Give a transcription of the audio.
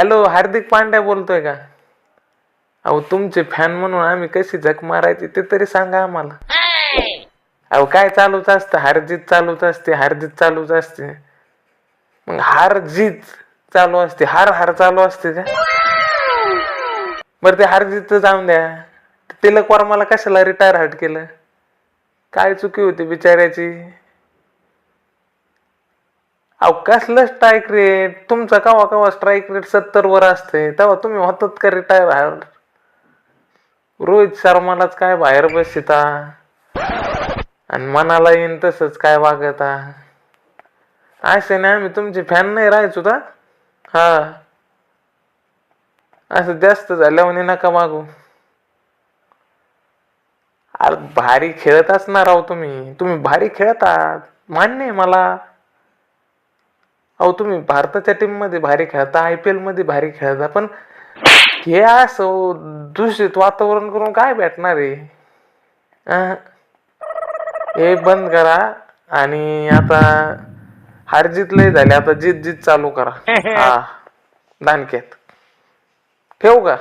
Hello Hardik Pandya बोलतोय का? अहो तुमचे फॅन म्हणून आम्ही कशी झक मारायची ते तरी सांगा आम्हाला. अहो काय चालूच असतं? हारजीत चालूच असते हारजीत चालूच असते. मग हार जीत चालू असते हार हार चालू असते का? बरं ते हारजीत जाऊन द्या. तिलक मला कशाला रिटायर हट केलं? काय चुकी होती बिचाऱ्याची? अहो कसलं स्ट्राईक रेट तुमचा कवा कवा स्ट्राईक रेट सत्तर वर असते? तेव्हा तुम्ही होतात का रिटायर रोहित शर्मालाच काय बाहेर बसिता आणि मनाला येईन तसंच काय वागता? असे नाही आम्ही तुमचे फॅन नाही राहायचो का हा. असं जास्त झाल्यावर नका मागू. अरे भारी खेळत असणार आहो तुम्ही. तुम्ही भारी खेळतात मान्य आहे मला. अहो तुम्ही भारताच्या टीममध्ये भारी खेळता आय पी एलमध्ये भारी खेळता पण हे असं दूषित वातावरण करून काय भेटणार आहे. हे बंद करा आणि आता हारजीत लय झाले आता जीत जीत चालू करा. हा दानक्यात ठेवू का?